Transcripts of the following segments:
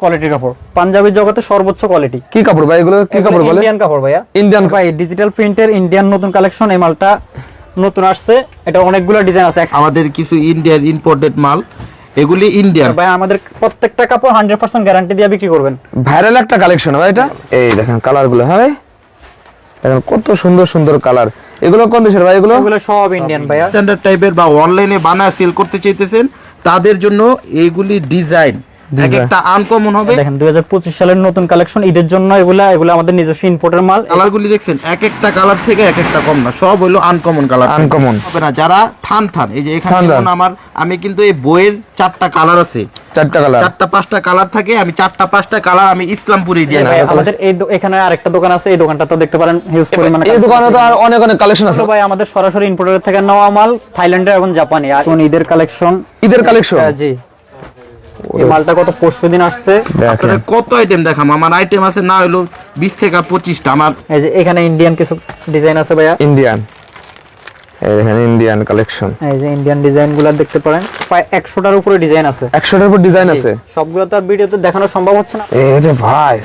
কোয়ালিটির কাপড়। পাঞ্জাবি জগতে সর্বোচ্চ কোয়ালিটি কি কাপড় ভাই? এগুলো কি কাপড় বলে ইন্ডিয়ান কাপড় ভাইয়া। ইন্ডিয়ান ভাই ডিজিটাল প্রিন্টের ইন্ডিয়ান নতুন কালেকশন এই মালটা নতুন আসছে। এটা অনেকগুলো ডিজাইন আছে। আমাদের কিছু ইন্ডিয়ান ইম্পোর্টেড মাল এগুলি ইন্ডিয়ান ভাই আমাদের প্রত্যেকটা কাপড় হান্ড্রেড পার্সেন্ট গ্যারান্টি দিয়ে বিক্রি করবেন। ভাইরাল একটা কালেকশন ভাই এটা। এই দেখেন কালারগুলো হ্যাঁ ভাই? দেখেন কত সুন্দর সুন্দর কালার এগুলো কোন দেশের ভাই এগুলো? এগুলো সব ইন্ডিয়ান ভাইয়া। স্ট্যান্ডার্ড টাইপের বা অনলাইনে বানায় সেল করতে চাইতেছেন তাদের জন্য এইগুলি ডিজাইন এক একটা আনকমন হবে। দেখেন দুই হাজার পঁচিশ সালের নতুন কালেকশন ঈদের জন্য এগুলা এগুলো আমাদের নিজস্ব ইম্পোর্টের মাল। কালারগুলি দেখছেন এক একটা কালার থেকে এক একটা কম না সব হলো আনকমন কালার আনকমন হবে না যারা থান থান এই যে এখানে থান থান। যেমন আমার আমি কিন্তু এই বইয়ের চারটা কালার আছে। চারটা কালার চারটা পাঁচটা কালার থাকে আমি চারটা পাঁচটা কালার আমি ইসলামপুরে দিয়ে আমাদের এই এখানে আরেকটা দোকান আছে এই দোকানটা তো দেখতে পারেন হিউজ পরিমাণে এই দোকানে তো আর অনেক অনেক কালেকশন আছে। ভাই আমাদের সরাসরি ইম্পোর্টার থেকে নেওয়া মাল থাইল্যান্ডের এবং জাপানি। আর ঈদের কালেকশন ঈদের কালেকশন জি। এই মালটা কত পরশু দিন আসছে? আপনাদের কত আইটেম দেখাম আমার আইটেম আছে না হলো বিশ থেকে পঁচিশটা। আমার এই যে এখানে ইন্ডিয়ান কিছু ডিজাইন আছে ভাইয়া? ইন্ডিয়ান এই দেখেন ইন্ডিয়ান কালেকশন এই যে ইন্ডিয়ান ডিজাইনগুলো দেখতে পারেন। প্রায় একশোটার উপরে ডিজাইন আছে। একশোটার উপর ডিজাইন আছে? সবগুলো তো আর ভিডিওতে দেখানো সম্ভব হচ্ছে না। রে ভাই।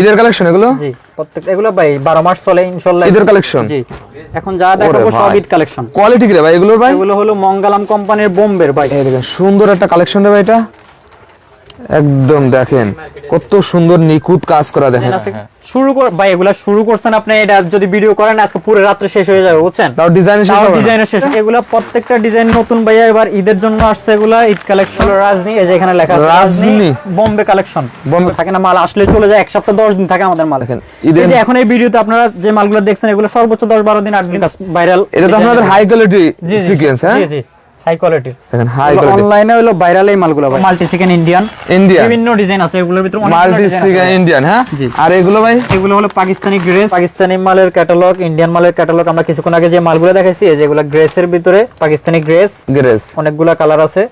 ঈদের কালেকশন এগুলো? জি। প্রত্যেক এগুলো ভাই মাস চলে ইনশাল্লাহ। ঈদের কালেকশন জি। এখন যা দেখাবো সব ঈদ কালেকশন কোয়ালিটি কি রে ভাই এগুলো ভাই? এগুলো হলো মঙ্গলাম কোম্পানির বোম্বের ভাই। এই দেখেন সুন্দর একটা কালেকশন রে ভাই এটা। একদম দেখেন। কত সুন্দর নিখুঁত কাজ করা দেখেন। শুরু কর ভাই এগুলা শুরু করছেন আপনি এটা যদি ভিডিও করেন আজকে পুরো রাত্রে শেষ হয়ে যাবে বুঝছেন? তাও ডিজাইন শেষ হবে না? ডিজাইনের শেষ। এগুলা প্রত্যেকটা ডিজাইন নতুন ভাইয়া এবার ঈদের জন্য আসছে এগুলা ঈদ কালেকশন রাজনি এই যে এখানে লেখা আছে রাজনি। বোম্বে কালেকশন বোম্বে থাকে না মাল আসলে চলে যায় এক সপ্তাহ দশ দিন থাকে আমাদের মাল। দেখেন, এই যে এখন এই ভিডিওতে আপনারা যে মালগুলো দেখছেন এগুলো সর্বোচ্চ দশ বারো দিন আট দিন ভাইরাল এটা তো আপনাদের হাই কোয়ালিটি সিকোয়েন্স হ্যাঁ? জি জি। হাই কোয়ালিটির দেখেন হাই কোয়ালিটি অনলাইনে হলো ভাইরাল এই মালগুলো মাল্টি চিকেন ইন্ডিয়ান ইন্ডিয়ান বিভিন্ন ডিজাইন আছে এগুলোর ভিতরে অনেক মাল্টি চিকেন ইন্ডিয়ান হ্যাঁ? জি। আর এগুলো ভাই? এগুলো হলো পাকিস্তানি গ্রেস পাকিস্তানি মালের ক্যাটালগ ইন্ডিয়ান মালের ক্যাটালগ আমরা কিছুক্ষণ আগে যে মালগুলো দেখাইছি এই যেগুলো গ্রেসের ভিতরে পাকিস্তানি গ্রেস গ্রেস অনেকগুলা কালার আছে।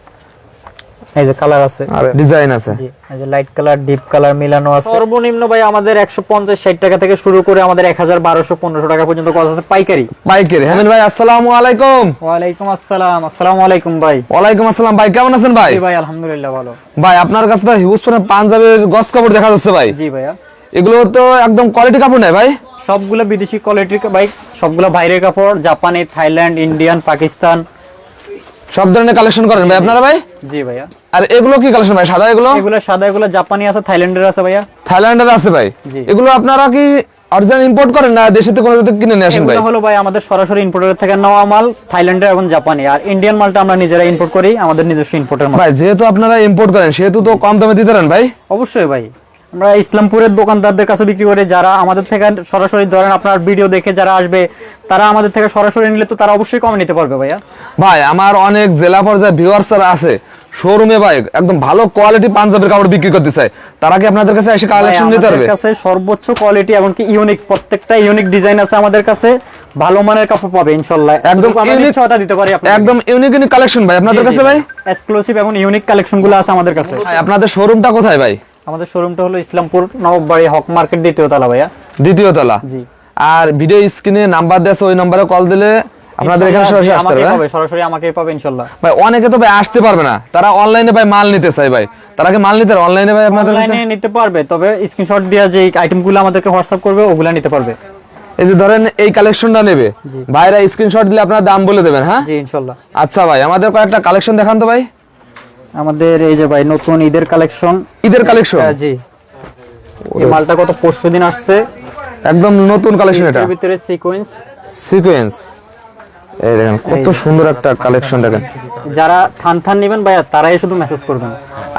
এই যে কালার আছে। ডিজাইন আছে। এই যে লাইট কালার ডিপ কালার মিলানো আছে। সর্বনিম্ন ভাই আমাদের 150 60 টাকা থেকে শুরু করে আমাদের 1000 1200 1500 টাকা পর্যন্ত আছে। পাইকারি। পাইকারি। ভাই আসসালামু আলাইকুম। আসসালাম। আসসালামু আলাইকুম ভাই। ওয়ালাইকুম আসসালাম ভাই কেমন আছেন ভাই? জি ভাই আলহামদুলিল্লাহ ভালো। ভাই আপনার কাছে তো হিউজ পরিমাণ পাঞ্জাবের গস কাপড় দেখা যাচ্ছে ভাই। জি ভাইয়া। এগুলো তো একদম কোয়ালিটি কাপড় নেই ভাই। সবগুলো বিদেশি কোয়ালিটির ভাই সবগুলো বাইরের কাপড় জাপানি থাইল্যান্ড ইন্ডিয়ান পাকিস্তান। সব ধরনের কালেকশন করেন ভাই আপনারা ভাই? জি ভাইয়া। আর এগুলো কি কালেকশন ভাই? সাদা এগুলো? এগুলো সাদা এগুলো জাপানি আছে থাইল্যান্ডের আছে ভাইয়া। থাইল্যান্ডের আছে ভাই? এগুলো আপনারা কি অরিজিনাল ইম্পোর্ট করেন না দেশে থেকে কোনো কিনে নিয়ে আসেন ভাই? হলো ভাই আমাদের সরাসরি ইম্পোর্টার থেকে নেওয়া মাল থাইল্যান্ডের এবং জাপানি। আর ইন্ডিয়ান মালটা আমরা নিজেরা ইম্পোর্ট করি আমাদের নিজস্ব ইম্পোর্টের মাল। ভাই যেহেতু আপনারা ইম্পোর্ট করেন সেহেতু তো কম দামে দিতে পারেন ভাই? অবশ্যই ভাই। আমরা ইসলামপুরের দোকানদারদের কাছে বিক্রি করি যারা আমাদের থেকে সরাসরি ধরেন আপনার ভিডিও দেখে যারা আসবে তারা আমাদের থেকে সরাসরি নিলে তো তারা অবশ্যই কমে নিতে পারবে ভাইয়া। ভাই আমার অনেক জেলা পর্যায়ে ভিউয়ার্সরা আছে শোরুমে ভাই একদম ভালো কোয়ালিটি পাঞ্জাবের কাপড় বিক্রি করতে চায়। তারা কি আপনাদের কাছে এসে কালেকশন নিতে আমাদের পারবে? কাছে সর্বোচ্চ কোয়ালিটি এমনকি ইউনিক প্রত্যেকটা ইউনিক ডিজাইন আছে আমাদের কাছে ভালো মানের কাপড় পাবে ইনশাল্লাহ একদম unique- নিশ্চয়তা দিতে পারি আপনাকে। একদম ইউনিক ইউনিক কালেকশন ভাই আপনাদের কাছে ভাই? এক্সক্লুসিভ এবং ইউনিক কালেকশনগুলো আছে আমাদের কাছে। ভাই আপনাদের শোরুমটা কোথায় ভাই? আমাদের শোরুমটা হলো ইসলামপুর নববাড়ি হক মার্কেট দ্বিতীয় তলা ভাইয়া। দ্বিতীয় তলা। জি। আর ভিডিও স্ক্রিনে নাম্বার দেওয়া আছে ওই নম্বরে কল দিলে আপনাদের এখানে সরাসরি আসতে হবে হ্যাঁ? সরাসরি আমাকেই পাবে ইনশাল্লাহ। ভাই অনেকে তো ভাই আসতে পারবে না। তারা অনলাইনে ভাই মাল নিতে চায় ভাই। তারা কি মাল নিতে অনলাইনে ভাই আপনাদের অনলাইনে নিতে পারবে তবে স্ক্রিনশট দিয়ে যে আইটেমগুলো আমাদেরকে হোয়াটসঅ্যাপ করবে ওগুলা নিতে পারবে। এই যে ধরেন এই কালেকশনটা নেবে। ভাইরা স্ক্রিনশট দিলে আপনার দাম বলে দেবেন হ্যাঁ? জি ইনশাল্লাহ। আচ্ছা ভাই আমাদের কয়েকটা কালেকশন দেখান তো ভাই। আমাদের এই যে ভাই নতুন ঈদের কালেকশন ঈদের কালেকশন জি। এই মালটা কত পরশু দিন আসছে। একদম নতুন কালেকশন এটা। ভিতরে সিকোয়েন্স সিকোয়েন্স এই দেখেন কত সুন্দর একটা কালেকশন দেখেন। যারা থান থান নেবেন ভাইয়া তারাই শুধু মেসেজ করবেন।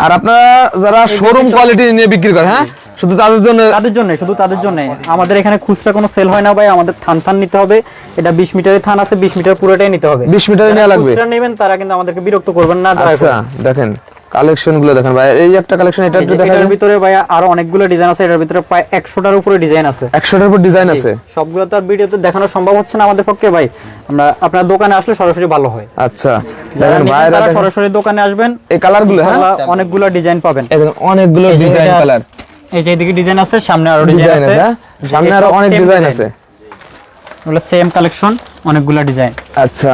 আর আপনারা যারা শোরুম কোয়ালিটি নিয়ে বিক্রি করেন হ্যাঁ? শুধু তাদের জন্য তাদের জন্য শুধু তাদের জন্য। আমাদের এখানে খুচরা কোনো সেল হয় না ভাই আমাদের থান থান নিতে হবে। এটা বিশ মিটারের থান আছে বিশ মিটার পুরোটাই নিতে হবে। 20 মিটারে নেওয়া লাগবে। খুচরা নেবেন তারা কিন্তু আমাদেরকে বিরক্ত করবেন না আচ্ছা দেখেন কালেকশনগুলো দেখেন ভাই এই একটা কালেকশন এটা একটু দেখেন এটার ভিতরে ভাই আরও অনেকগুলো ডিজাইন আছে এটার ভিতরে প্রায় একশোটার উপরে ডিজাইন আছে। একশোটার উপর ডিজাইন আছে? সবগুলো তো আর ভিডিওতে দেখানো সম্ভব হচ্ছে না আমাদের পক্ষে ভাই। আমরা আপনার দোকানে আসলে সরাসরি ভালো হয়। আচ্ছা দেখেন নেবেন ভাইরা সরাসরি দোকানে আসবেন। এই কালারগুলো হ্যাঁ অনেকগুলো ডিজাইন পাবেন। দেখেন অনেকগুলো ডিজাইন কালার এই যে এদিকে ডিজাইন আছে সামনে আরও ডিজাইন আছে। হ্যাঁ? সামনে আরও অনেক ডিজাইন আছে। এগুলো সেম কালেকশন অনেকগুলো ডিজাইন আচ্ছা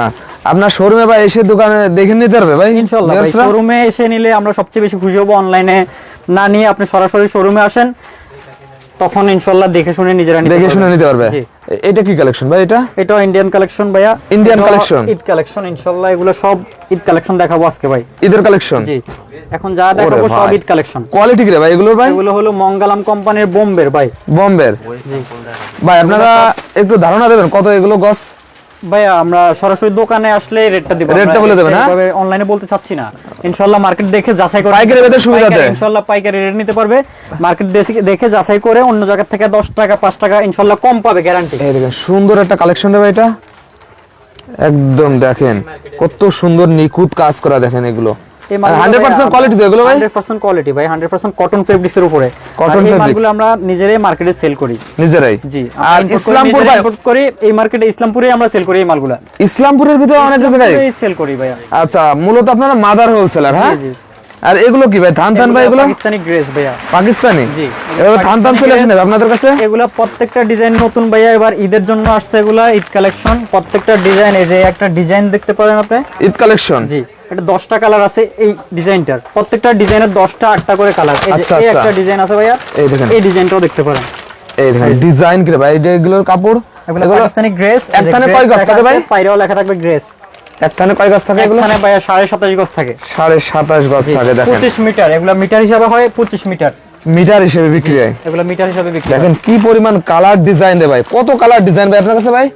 আপনার শোরুমে ভাই এসে দোকানে দেখে নিতে পারবে ভাই? ইনশাআল্লাহ শোরুমে এসে নিলে আমরা সবচেয়ে বেশি খুশি হব অনলাইনে না নিয়ে আপনি সরাসরি শোরুমে আসেন তখন ইনশাল্লাহ দেখে শুনে নিজেরা নিতে দেখে শুনে নিতে পারবে। এটা কি কালেকশন ভাই এটা? এটা ইন্ডিয়ান কালেকশন ভাইয়া। এটাও collection? ঈদ কালেকশন ইনশাল্লাহ এগুলো সব ঈদ কালেকশন দেখাবো আজকে ভাই। ঈদের কালেকশন জি। এখন যা দেখাবো সব ঈদ কালেকশন কোয়ালিটি কি রে ভাই এগুলো ভাই? এগুলো হলো মঙ্গলাম কোম্পানির বোম্বের ভাই। বম্বের? ভাই আপনারা একটু ধারণা দেবেন কত এগুলো গছ? ভাইয়া আমরা সরাসরি দোকানে আসলে রেটটা দিব। রেটটা বলে দেবেন, হ্যাঁ? অনলাইনে বলতে চাচ্ছি না। ইনশাআল্লাহ মার্কেট দেখে যাচাই করে পাইকারি রেটে সুবিধা দেয়। ইনশাআল্লাহ পাইকারি রেট নিতে পারবে। মার্কেট দেখে যাচাই করে অন্য জায়গা থেকে 10 টাকা 5 টাকা ইনশাআল্লাহ কম পাবে গ্যারান্টি এই দেখেন সুন্দর একটা কালেকশন রে ভাই এটা। একদম দেখেন কত সুন্দর নিখুঁত কাজ করা দেখেন এগুলো। কোয়ালিটি তো এগুলো ভাই? 100% কোয়ালিটি ভাই 100% কটন ফেব্রিক্স এর উপরে। Cotton cotton এই fabrics। মালগুলো আমরা নিজেরাই মার্কেটে সেল করি। নিজেরাই? জি আর ইসলামপুর ভাই ইম্পোর্ট এই মার্কেটে ইসলামপুরে আমরা সেল করি এই মালগুলা। ইসলামপুরের ভিতরে অনেক জায়গায় সেল করি ভাইয়া। আচ্ছা মূলত আপনারা মাদার হোলসেলার হ্যাঁ? জি। আর এগুলো কি ভাই ধান ধান ভাই এগুলো? পাকিস্তানি ড্রেস ভাইয়া। পাকিস্তানি? জি। এগুলো ধান ধান চলে আসেন আপনাদের কাছে? এগুলা প্রত্যেকটা ডিজাইন নতুন ভাইয়া এবার ঈদের জন্য আসছে এগুলা ঈদ কালেকশন প্রত্যেকটা ডিজাইন এই যে একটা ডিজাইন দেখতে পারেন আপনি? ঈদ কালেকশন জি। এটা দশটা কালার আছে এই ডিজাইনটার প্রত্যেকটা ডিজাইনের দশটা আটটা করে কালার এই আচ্ছা, আচ্ছা। একটা ডিজাইন আছে ভাইয়া এই দেখেন। এই ডিজাইনটাও দেখতে পারেন। এই ডিজাইন কি ভাই? এগুলোর কাপড়? এগুলো পাকিস্তানি গ্রেস একখানে কয় গজ থাকে ভাই? লেখা থাকবে গ্রেস। একখানে কয় গাছ থাকে এগুলো? এখানে ভাইয়া সাড়ে সাতাশ গজ থাকে। সাড়ে সাতাশ গজ থাকে দেখেন। পঁচিশ মিটার এগুলা মিটার হিসাবে হয় পঁচিশ মিটার। মিটার হিসেবে বিক্রি হয়। এগুলা মিটার হিসাবে বিক্রি হয়। দেখেন কি পরিমাণ কালার ডিজাইন রে ভাই? কত কালার ডিজাইন ভাই আপনার কাছে ভাই?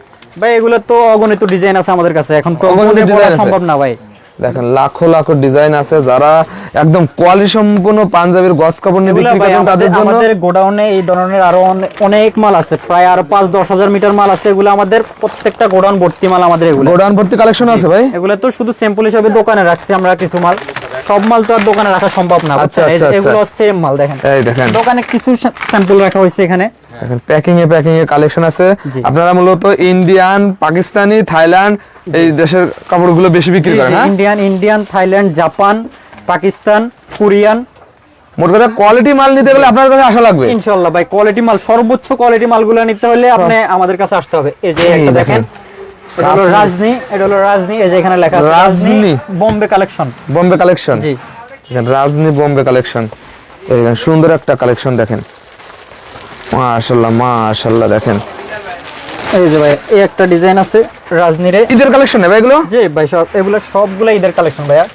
ভাই এগুলো তো অগণিত ডিজাইন আছে আমাদের কাছে। এখন তো। সম্ভব না ভাই। দেখেন লাখো লাখো ডিজাইন আছে। যারা একদম কোয়ালিটি সম্পূর্ণ পাঞ্জাবির গজ কাপড় নিয়ে বিক্রি করেন তাদের জন্য আমাদের গোডাউনে এই ধরনের আরও অনে- অনেক মাল আছে। প্রায় আর 5 দশ হাজার মিটার মাল আছে। এগুলো আমাদের প্রত্যেকটা গোডাউন ভর্তি মাল আমাদের এগুলো। গোডাউন ভর্তি কালেকশন আছে ভাই? এগুলো তো শুধু স্যাম্পল হিসেবে দোকানে রাখছি আমরা কিছু মাল। সব মাল তো আর দোকানে রাখা সম্ভব না আচ্ছা, যে আচ্ছা, এগুলো সেম মাল দেখেন। এই দেখেন। দোকানে কিছু স্যাম্পল রাখা হয়েছে এখানে। দেখেন প্যাকিং এ প্যাকিং এ কালেকশন আছে আপনারা মূলত ইন্ডিয়ান পাকিস্তানি থাইল্যান্ড এই দেশের কাপড়গুলো বেশি বিক্রি করেন হ্যাঁ? Indian Indian Thailand Japan Pakistan Korean মোট কথা কোয়ালিটি মাল নিতে গেলে আপনার কাছে আসা লাগবে। ইনশাল্লাহ ভাই কোয়ালিটি মাল সর্বোচ্চ কোয়ালিটি মালগুলো নিতে হলে আপনি আমাদের কাছে আসতে হবে। এই যে একটা দেখেন। দেখেন এটা হলো রাজনী এটা হলো রাজনি এই যে এখানে লেখা আছে রাজনি। বোম্বে কালেকশন। বোম্বে কালেকশন? জি। দেখেন রাজনী বোম্বে কালেকশন। এই দেখেন সুন্দর একটা কালেকশন দেখেন। মাশাআল্লাহ মাশাআল্লাহ দেখেন। এই যে ভাই এই একটা ডিজাইন আছে রাজনীরে। ঈদের কালেকশন নেবে এগুলো? জি ভাই সব এগুলো সবগুলো ঈদের কালেকশন ভাইয়া।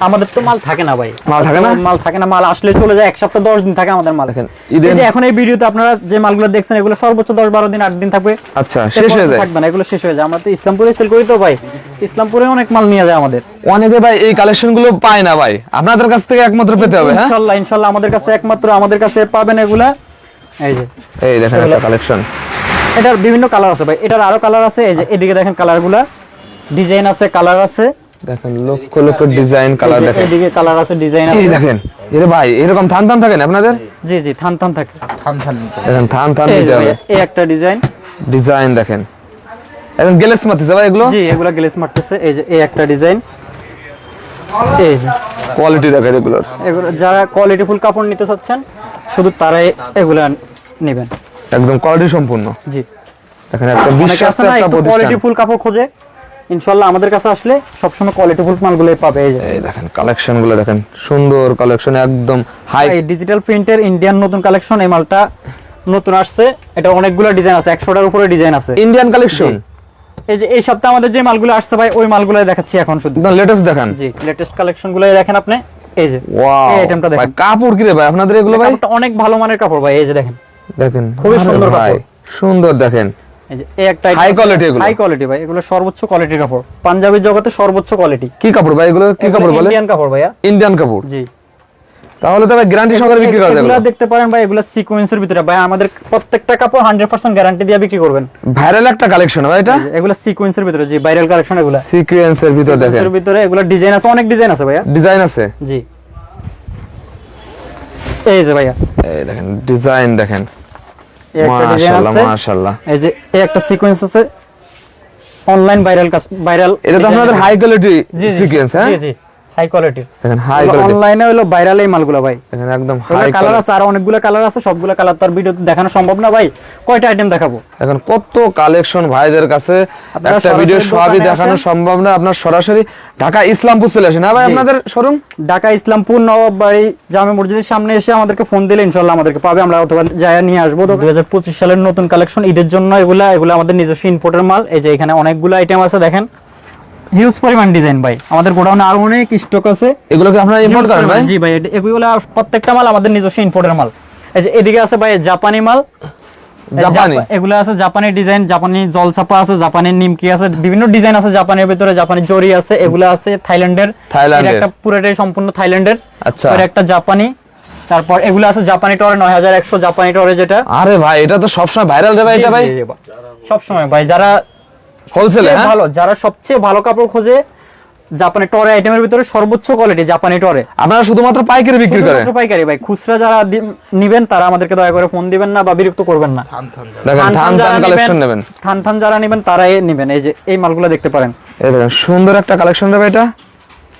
আমাদের তো- মাল থাকে না ভাই। মাল থাকে না? মাল থাকে না মাল আসলে চলে যায় এক সপ্তাহ দশ দিন থাকে আমাদের মাল। দেখেন, এই যে এখন এই ভিডিওতে আপনারা যে মালগুলো দেখছেন এগুলো সর্বোচ্চ দশ বারো দিন আট দিন থাকবে। আচ্ছা শেষ হয়ে যায়। থাকবে না এগুলো শেষ হয়ে যায়। আমরা তো ইসলামপুরে সেল করি তো ভাই। ইসলামপুরে অনেক মাল নিয়ে যায় আমাদের। অনেকে ভাই এই কালেকশনগুলো পায় না ভাই। আপনাদের কাছ থেকে একমাত্র পেতে হবে হ্যাঁ? ইনশাল্লাহ ইনশাল্লাহ আমাদের কাছে একমাত্র আমাদের কাছে পাবেন এগুলা। এই যে। এই দেখেন একটা কালেকশন এটার বিভিন্ন কালার আছে ভাই। এটার আরও কালার আছে এই যে এদিকে দেখেন কালারগুলা ডিজাইন আছে কালার আছে। দেখেন লক্ষ লক্ষ ডিজাইন কালার দেখেন। এদিকে কালার আছে ডিজাইন আছে। দেখেন এরে ভাই এরকম থান থান থাকেন আপনাদের? জি জি থান থান থাকে। দেখেন থান থান এই নিতে যে হবে এই একটা ডিজাইন ডিজাইন দেখেন। একদম গেলেস মাতিছে ভাই এগুলো? জি এগুলা গ্লেস মারতেছে এই যে এই একটা ডিজাইন এই যে। কোয়ালিটি দেখেন এগুলোর এগুলো যারা কোয়ালিটি ফুল কাপড় নিতে চাচ্ছেন শুধু তারাই এগুলা নেবেন। একদম কোয়ালিটি সম্পূর্ণ। জি। দেখেন একটা বিশ্বাস আছে একটা কোয়ালিটি ফুল কাপড় খোঁজে। ইনশাল্লাহ আমাদের কাছে আসলে সবসময় কোয়ালিটি ফুল মালগুলোই পাবে এই যে। দেখেন কালেকশনগুলো দেখেন সুন্দর কালেকশন একদম হাই ডিজিটাল প্রিন্টের ইন্ডিয়ান নতুন কালেকশন এই মালটা নতুন আসছে। এটা অনেকগুলো ডিজাইন আছে একশোটার উপরে ডিজাইন আছে। ইন্ডিয়ান কালেকশন এই যে এই সপ্তাহে আমাদের যে মালগুলো আসছে ভাই ওই মালগুলো দেখাচ্ছি এখন শুধু। লেটেস্ট দেখেন। জি লেটেস্ট কালেকশনগুলো দেখেন আপনি। এই যে ওয়াও এই আইটেমটা দেখেন। কাপড় কি রে ভাই আপনাদের এগুলো ভাই? অনেক ভালো মানের কাপড় ভাই এই যে দেখেন। দেখেন খুবই আরে সুন্দর ভাই কাপড়। সুন্দর দেখেন। এই যে এই একটা High quality এগুলো। হাই কোয়ালিটি ভাই এগুলো সর্বোচ্চ কোয়ালিটির কাপড়। পাঞ্জাবি জগতে সর্বোচ্চ কোয়ালিটি কি কাপড় ভাই? এগুলো কি কাপড় বলে? ইন্ডিয়ান কাপড় ভাইয়া। ইন্ডিয়ান কাপড়? জি। তাহলে তো গ্যারান্টি সহকারে বিক্রি করা এগুলো দেখতে পারেন ভাই এগুলো সিকোয়েন্সের ভিতরে। ভাই আমাদের প্রত্যেকটা কাপড় 100% গ্যারান্টি দিয়ে বিক্রি করবেন। ভাইরাল একটা কালেকশন ভাই এটা? এগুলো সিকোয়েন্সের ভিতরে জি ভাইরাল কালেকশন এগুলো। সিকোয়েন্সের ভিতর দেখেন। এর ভিতরে এগুলো ডিজাইন আছে অনেক ডিজাইন আছে ভাইয়া। ডিজাইন আছে? জি। এই যে ভাইয়া। এই দেখেন ডিজাইন দেখেন। মাশাআল্লাহ মাশাআল্লাহ। এই যে একটা সিকোয়েন্স আছে অনলাইন ভাইরাল ভাইরাল এটা তো আপনাদের হাই কোয়ালিটি সিকোয়েন্স হ্যাঁ? জি জি। হাই কোয়ালিটির দেখেন হাই কোয়ালিটি অনলাইনে হলো ভাইরাল এই মালগুলো ভাই। দেখেন একদম হাই কালার আছে আর অনেকগুলো কালার আছে সবগুলো কালার তো আর ভিডিওতে দেখানো সম্ভব না ভাই। কয়টা আইটেম দেখাবো? এখন কত কালেকশন ভাইদের কাছে একটা ভিডিও সবই দেখানো সম্ভব না আপনার সরাসরি ঢাকা ইসলামপুর চলে আসেন। হ্যাঁ ভাই আপনাদের শোরুম ঢাকা ইসলামপুর নবাব বাড়ি জামে মসজিদের সামনে এসে আমাদেরকে ফোন দিলে ইনশাল্লাহ আমাদেরকে পাবে আমরা অথবা যায় নিয়ে আসব। দুই হাজার পঁচিশ সালের নতুন কালেকশন ঈদের জন্য এগুলা এগুলো আমাদের নিজস্ব ইম্পোর্টের মাল। এই যে এখানে অনেকগুলো আইটেম আছে দেখেন। হিউজ পরিমাণ ডিজাইন ভাই আমাদের গোডাউনে আরও অনেক স্টক আছে এগুলো কি আপনারা ইম্পোর্ট করেন ভাই জি ভাই এগুলো প্রত্যেকটা মাল আমাদের নিজস্ব ইম্পোর্টের মাল এই যে এদিকে আছে ভাই জাপানি মাল জাপানি? এগুলো আছে জাপানি ডিজাইন জাপানি জলছাপা আছে জাপানি নিমকি আছে বিভিন্ন ডিজাইন আছে জাপানের ভিতরে জাপানি জরি আছে এগুলো আছে থাইল্যান্ডের থাইল্যান্ডের। একটা পুরোটাই সম্পূর্ণ থাইল্যান্ডের আচ্ছা। একটা জাপানি তারপর এগুলো আছে জাপানি টরে নয় হাজার একশো জাপানি টরে যেটা আরে ভাই এটা তো সবসময় ভাইরাল রে ভাই এটা ভাই সব সময় ভাই যারা হোলসেলে হ্যাঁ? ভালো যারা সবচেয়ে ভালো কাপড় খোঁজে জাপানি টরে আইটেমের ভিতরে সর্বোচ্চ কোয়ালিটি জাপানি টরে। আপনারা শুধুমাত্র পাইকারি বিক্রি করেন শুধুমাত্র পাইকারি ভাই। খুচরা যারা নিবেন তারা আমাদেরকে দয়া করে ফোন দিবেন না বা বিরক্ত করবেন না। দেখেন থান ধান কালেকশন নেবেন থান থান যারা নেবেন তারাই নেবেন। এই যে এই মালগুলো দেখতে পারেন। এই দেখেন সুন্দর একটা কালেকশন রে ভাই এটা।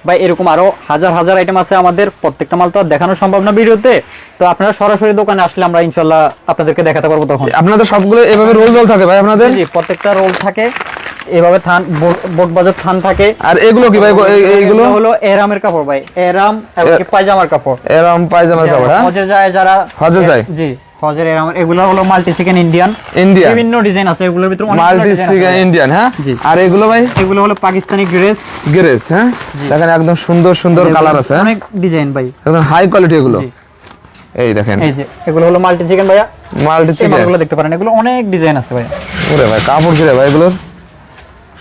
ভাই এরকম আরও হাজার হাজার আইটেম আছে আমাদের। প্রত্যেকটা মাল তো আর দেখানো সম্ভব না ভিডিওতে। তো আপনারা সরাসরি দোকানে আসলে আমরা ইনশাল্লাহ আপনাদেরকে দেখাতে পারব তখন। আপনাদের সবগুলো এভাবে রোল রোল থাকে ভাই আপনাদের? প্রত্যেকটা রোল থাকে। এভাবে থান বোট বাজার থান থাকে। আর এগুলো কি ভাই? এইগুলো হলো এরামের কাপড় ভাই। এরাম এবং পায়জামার কাপড়। এরকম পায়জামার কাপড় হ্যাঁ? হজে যায় যারা হজে যায়? জি হজের এরাম এগুলো হলো মাল্টি চিকেন ইন্ডিয়ান ইন্ডিয়ান বিভিন্ন ডিজাইন আছে। এগুলোর ভিতরে অনেক মাল্টি আছে ইন্ডিয়ান হ্যাঁ? জি। আর এগুলো ভাই? এগুলো হলো পাকিস্তানি গ্রেস গ্রেস হ্যাঁ? দেখেন একদম সুন্দর সুন্দর কালার আছে হ্যাঁ? অনেক ডিজাইন ভাই। একদম হাই কোয়ালিটি এগুলো। এই দেখেন। এই যে এগুলো হলো মাল্টি চিকেন ভাইয়া। মাল্টি চিকেন মালগুলো দেখতে পারেন। এগুলো অনেক ডিজাইন আছে ভাই। ওরে ভাই কাপড় কি রে ভাই এগুলোর?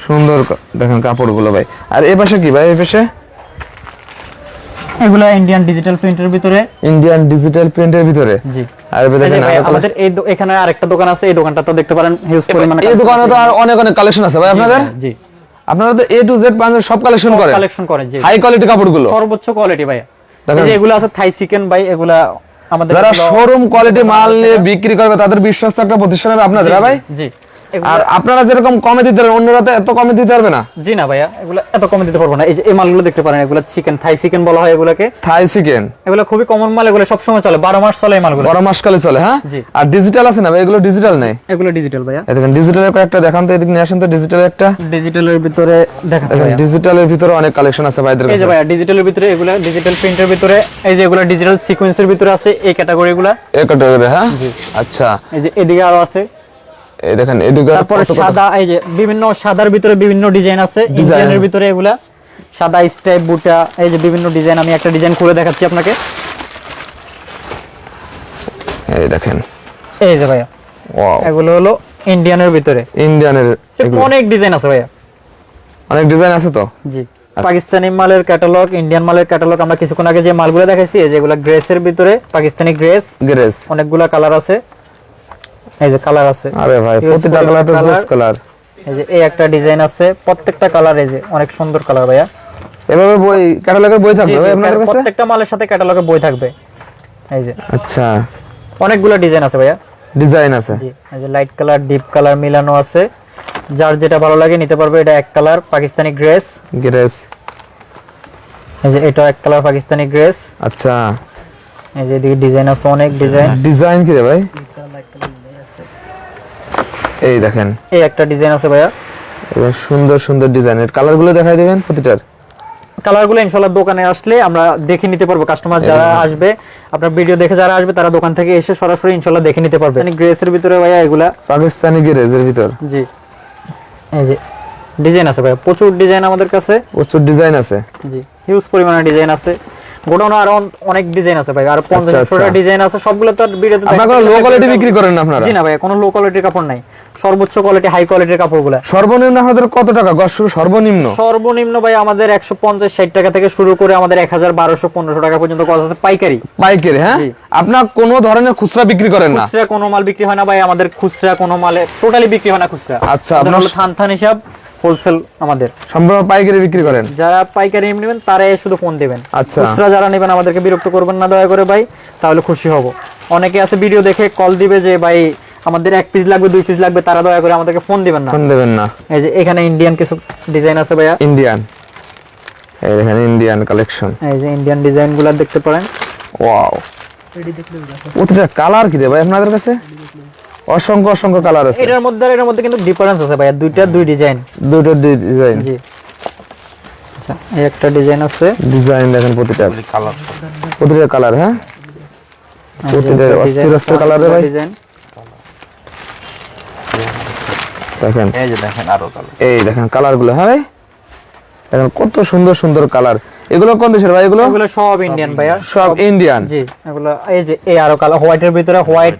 সুন্দর দেখেন কাপড়গুলো ভাই। আর এই পাশে কি ভাই এই পাশে? এগুলো ইন্ডিয়ান ডিজিটাল প্রিন্টের ভিতরে। ইন্ডিয়ান ডিজিটাল প্রিন্টের ভিতরে? জি। আর দেখেন আমাদের এই এখানে আরেকটা দোকান আছে এই দোকানটা তো দেখতে পারেন হিউজ পরিমাণে এই দোকানে তো আর অনেক অনেক কালেকশন আছে ভাই আপনাদের? জি আপনারা তো এ টু জেড পাঞ্জাব সব কালেকশন করেন? কালেকশন করেন জি। হাই কোয়ালিটি কাপড়গুলো? সর্বোচ্চ কোয়ালিটি ভাই। এই। যে এগুলো আছে থাই চিকেন ভাই এগুলা আমাদের যারা শোরুম কোয়ালিটি মাল নিয়ে বিক্রি করবে তাদের বিশ্বস্ত একটা প্রতিষ্ঠান হবে আপনাদের হ্যাঁ ভাই? জি। আর আপনারা যেরকম কমে দিতে পারবেন অন্যরা তো এত কমে দিতে পারবে না? জি না ভাইয়া এগুলো এত কমে দিতে পারব না। এই যে এই মালগুলো দেখতে পারেন এগুলো চিকেন থাই চিকেন বলা হয় এগুলোকে। থাই চিকেন এগুলো খুবই কমন মাল এগুলো সবসময় চলে বারো মাস চলে এই মালগুলো। বড় মাসকালে চলে হ্যাঁ? জি। আর ডিজিটাল আছে না ভাই? এগুলো ডিজিটাল নেই? এগুলো ডিজিটাল ভাইয়া। দেখেন ডিজিটালের কয়েকটা দেখান তো এদিকে নিয়ে আসেন তো ডিজিটাল একটা। ডিজিটালের ভিতরে দেখাচ্ছে ভাইয়া। ডিজিটালের ভিতরে অনেক কালেকশন আছে ভাইদের এই যে ভাইয়া ডিজিটালের ভিতরে এগুলো ডিজিটাল প্রিন্টের ভিতরে এই যে এগুলো ডিজিটাল সিকোয়েন্সের ভিতরে আছে এই ক্যাটাগরিগুলো এই ক্যাটাগরি হ্যাঁ? আচ্ছা। এই যে এদিকে আরও আছে। এই দেখেন এদিকে তারপরে সাদা এই যে বিভিন্ন সাদার ভিতরে বিভিন্ন ডিজাইন আছে ইন্ডিয়ানের ভিতরে এগুলা। সাদা স্ট্রাইপ বুটা এই যে বিভিন্ন ডিজাইন আমি একটা ডিজাইন করে দেখাচ্ছি আপনাকে। এই দেখেন। এই যে ভাইয়া ওয়াও এগুলো হলো ইন্ডিয়ানের ভিতরে। ইন্ডিয়ানের অনেক ডিজাইন আছে ভাইয়া। অনেক ডিজাইন আছে তো? জি। পাকিস্তানি মালের ক্যাটালগ ইন্ডিয়ান মালের ক্যাটালগ আমরা কিছুক্ষণ আগে যে মালগুলো দেখাইছি এই যেগুলো গ্রেসের ভিতরে পাকিস্তানি গ্রেস গ্রেস অনেকগুলা কালার আছে। এই যে কালার আছে। আরে ভাই প্রতিটা কালার তো জোস কালার এই যে এই একটা ডিজাইন আছে প্রত্যেকটা কালার এই যে অনেক সুন্দর কালার ভাইয়া। এভাবে বই ক্যাটালগের বই থাকবে আপনাদের কাছে? প্রত্যেকটা মালের সাথে ক্যাটালগে বই থাকবে। এই যে। আচ্ছা। অনেকগুলো ডিজাইন আছে ভাইয়া। ডিজাইন আছে। জি এই যে লাইট কালার ডিপ কালার মিলানো আছে। যার যেটা ভালো লাগে নিতে পারবে এটা এক কালার পাকিস্তানি গ্রেস গ্রেস এই যে এটা এক কালার পাকিস্তানি গ্রেস আচ্ছা। এই যে এদিকে ডিজাইন আছে অনেক ডিজাইন ডিজাইন কি রে ভাই? এই দেখেন। এই একটা ডিজাইন আছে ভাইয়া। সুন্দর সুন্দর ডিজাইনের। কালারগুলো দেখাই দিবেন প্রতিটার? কালারগুলো ইনশাল্লাহ দোকানে আসলে আমরা দেখে নিতে পারব। কাস্টমার যারা আসবে আপনার ভিডিও দেখে যারা আসবে তারা দোকান থেকে এসে সরাসরি ইনশাল্লাহ দেখে নিতে পারবে। মানে গ্রেসের ভিতরে ভাইয়া এগুলা? পাকিস্তানি গ্রেসের ভিতর? জি। এই যে ডিজাইন আছে ভাইয়া। প্রচুর ডিজাইন আমাদের কাছে। প্রচুর ডিজাইন আছে। জি। হিউজ পরিমাণে ডিজাইন আছে। গোডাউনে আরও অনেক ডিজাইন আছে ভাই আর পঞ্চাশ আচ্ছা, একশোটা আচ্ছা। ডিজাইন আছে সবগুলো তো ভিডিওতে আপনারা লো কোয়ালিটি বিক্রি করেন না আপনারা? জি না ভাই কোনো লো কোয়ালিটির কাপড় নাই। সর্বোচ্চ কোয়ালিটি হাই কোয়ালিটির কাপড়গুলো। সর্বনিম্ন কত টাকা? গজ শুরু সর্বনিম্ন? সর্বনিম্ন ভাই আমাদের একশো পঞ্চাশ ষাট টাকা থেকে শুরু করে আমাদের এক হাজার বারোশো পনেরোশো টাকা পর্যন্ত আছে পাইকারি। পাইকারি হ্যাঁ। আপনার কোনো ধরনের খুচরা বিক্রি করেন না? খুচরা কোনো মাল বিক্রি হয় না ভাই আমাদের খুচরা কোনো মালে টোটালি বিক্রি হয় না খুচরা। আচ্ছা, আপনার- থান থান হিসাব। হোলসেল আমাদের। সম্পূর্ণ পাইকারি বিক্রি করেন? যারা পাইকারি নেবেন তারাই শুধু ফোন দিবেন। আচ্ছা। খুচরা যারা নেবেন আমাদেরকে বিরক্ত করবেন না দয়া করে ভাই তাহলে খুশি হব। অনেকে আছে ভিডিও দেখে কল দিবে যে ভাই আমাদের এক পিস লাগবে দুই পিস লাগবে। তারা দয়া করে আমাদেরকে ফোন দিবেন না। ফোন দিবেন না। এই যে এখানে ইন্ডিয়ান কিছু ডিজাইন আছে ভাইয়া। ইন্ডিয়ান এই দেখেন ইন্ডিয়ান কালেকশন এই যে ইন্ডিয়ান ডিজাইনগুলা দেখতে পারেন। ওয়াও প্রতিটা কালার কি রে ভাই আপনাদের কাছে? অসংখ্য অসংখ্য কালার আছে। এটার মধ্যে আর এটার মধ্যে কিন্তু ডিফারেন্স আছে ভাইয়া। দুইটা দুই ডিজাইন দুটো ডিজাইন জি। আচ্ছা এই একটা ডিজাইন আছে। ডিজাইন দেখেন প্রতিটা। কালার প্রতিটা কালার হ্যাঁ? প্রতিটা অস্থির অস্থির কালার ভাই। ডিজাইন দেখেন। এই যে দেখেন আরও কালার এই দেখেন কালারগুলো হ্যাঁ ভাই? দেখেন কত সুন্দর সুন্দর কালার এগুলো কোন দেশের ভাই এগুলো? এগুলো সব ইন্ডিয়ান ভাইয়া। সব ইন্ডিয়ান জি এগুলো এই যে এই আরও কালার হোয়াইটের ভিতরে হোয়াইট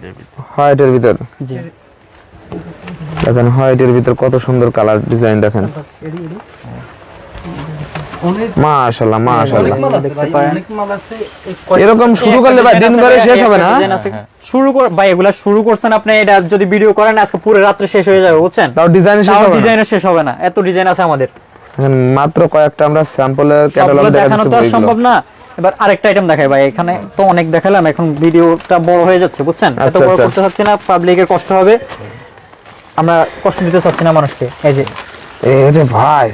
হোয়াইটের ভিতর? জি। দেখেন হোয়াইটের ভিতর কত সুন্দর কালার ডিজাইন দেখেন। মাশাআল্লাহ মাশাআল্লাহ। এরকম শুরু করলে ভাই দিন শেষ হবে না? শুরু কর ভাই এগুলা শুরু করছেন আপনি এটা যদি ভিডিও করেন আজকে পুরো রাত্রে শেষ হয়ে যাবে বুঝছেন? তাও ডিজাইন শেষ হবে ডিজাইনের শেষ হবে না। এত ডিজাইন আছে আমাদের। মাত্র কয়েকটা আমরা স্যাম্পলের ক্যাটালগ দেখানো তো আর সম্ভব না। এবার আরেকটা আইটেম দেখাই ভাই এখানে তো অনেক দেখালাম এখন ভিডিওটা বড় হয়ে যাচ্ছে বুঝছেন? এত আচ্ছা, বড় আচ্ছা। করতে চাচ্ছি না পাবলিকের কষ্ট হবে। আমরা কষ্ট দিতে চাচ্ছি না মানুষকে এই যে। এই ভাই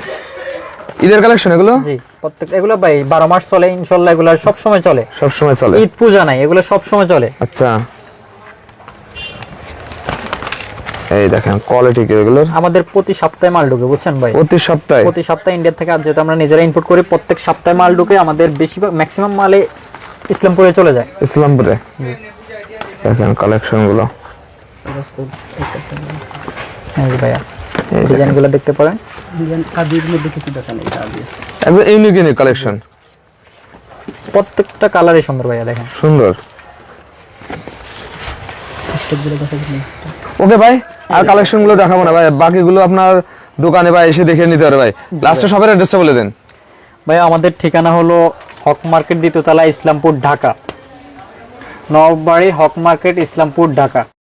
ঈদের কালেকশন এগুলো? জি প্রত্যেক এগুলো ভাই বারো মাস চলে ইনশাল্লাহ এগুলো সব সময় চলে। সব সময় চলে। ঈদ পূজা নাই এগুলো সব সময় চলে। আচ্ছা। এই দেখেন কোয়ালিটি কি এগুলোর? আমাদের প্রতি সপ্তাহে মাল ঢুকে বুঝছেন ভাই? প্রতি সপ্তাহে? প্রতি সপ্তাহে ইন্ডিয়া থেকে আর যেহেতু আমরা নিজেরা ইনপুট করি প্রত্যেক সপ্তাহে মাল ঢুকে আমাদের বেশিরভাগ ম্যাক্সিমাম মালে ইসলামপুরে চলে যায়। ইসলামপুরে? দেখেন কালেকশনগুলো। ভাইয়া ডিজাইনগুলো দেখতে পারেন। একদম ইউনিক ইউনিক কালেকশন প্রত্যেকটা কালারই সুন্দর ভাইয়া দেখেন। সুন্দর। ওকে ভাই আর কালেকশনগুলো দেখাবো না ভাই। বাকিগুলো আপনার দোকানে বা এসে দেখে নিতে পারে ভাই। লাস্টে সবার অ্যাড্রেসটা বলে দেন। ভাই আমাদের ঠিকানা হলো হক মার্কেট দ্বিতীয়তলা ইসলামপুর ঢাকা। নববাড়ি হক মার্কেট ইসলামপুর ঢাকা।